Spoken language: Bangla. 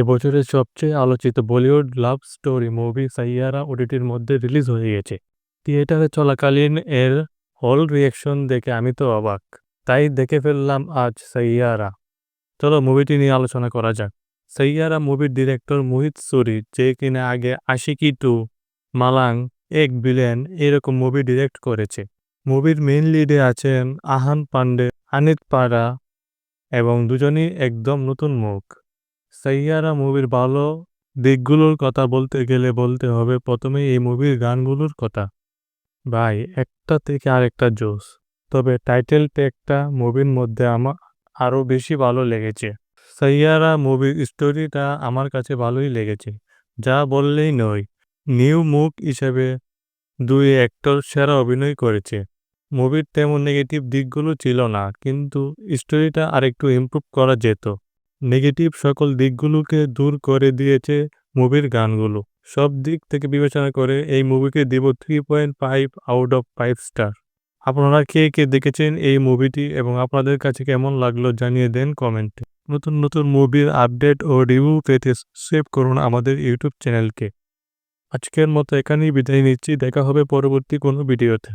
এবছরের সবচেয়ে আলোচিত Bollywood love story movie Saiyaara ওডিটির মধ্যে রিলিজ হয়ে গেছে। থিয়েটারে চলাকালীন এর হল রিয়াকশন দেখে আমি তো অবাক। তাই দেখে ফেললাম আজ সাইয়ারা। চলো মুভিটি নিয়ে আলোচনা করা যাক। সাইয়ারা মুভির ডিরেক্টর মোহিত সুরি, যে কিনা আগে আশিকি টু, মালাং, এক বিলেন এরকম মুভি ডিরেক্ট করেছে। মুভির মেইন লিডে আছেন আহান পান্ডে, আনিত পাড়া এবং দুজনই একদম নতুন মুখ। সাইয়ারা মুভির ভালো দিকগুলোর কথা বলতে গেলে বলতে হবে প্রথমে এই মুভির গানগুলোর কথা। ভাই, একটা থেকে আরেকটা জোস তবে টাইটেল ট্যাগটা মুভির মধ্যে আমার আরও বেশি ভালো লেগেছে। সাইয়ারা মুভির স্টোরিটা আমার কাছে ভালোই লেগেছে। যা বললেই নয়, নিউ মুখ হিসেবে দুই অ্যাক্টর সেরা অভিনয় করেছে। মুভির তেমন নেগেটিভ দিকগুলো ছিল না, কিন্তু স্টোরিটা আরেকটু ইমপ্রুভ করা যেত। নেগেটিভ সকল দিকগুলোকে দূর করে দিয়েছে মুভির গানগুলো। সব দিক থেকে বিবেচনা করে এই মুভিকে দেব three point five out of five star আপনারা কে কে দেখেছেন এই মুভিটি এবং আপনাদের কাছে কেমন লাগল জানিয়ে দেন কমেন্টে। নতুন নতুন মুভির আপডেট ও রিভিউ পেতে সেভ করুন আমাদের ইউটিউব চ্যানেলকে আজকের মতো এখানেই বিদায় নিচ্ছি, দেখা হবে পরবর্তী কোনো ভিডিওতে।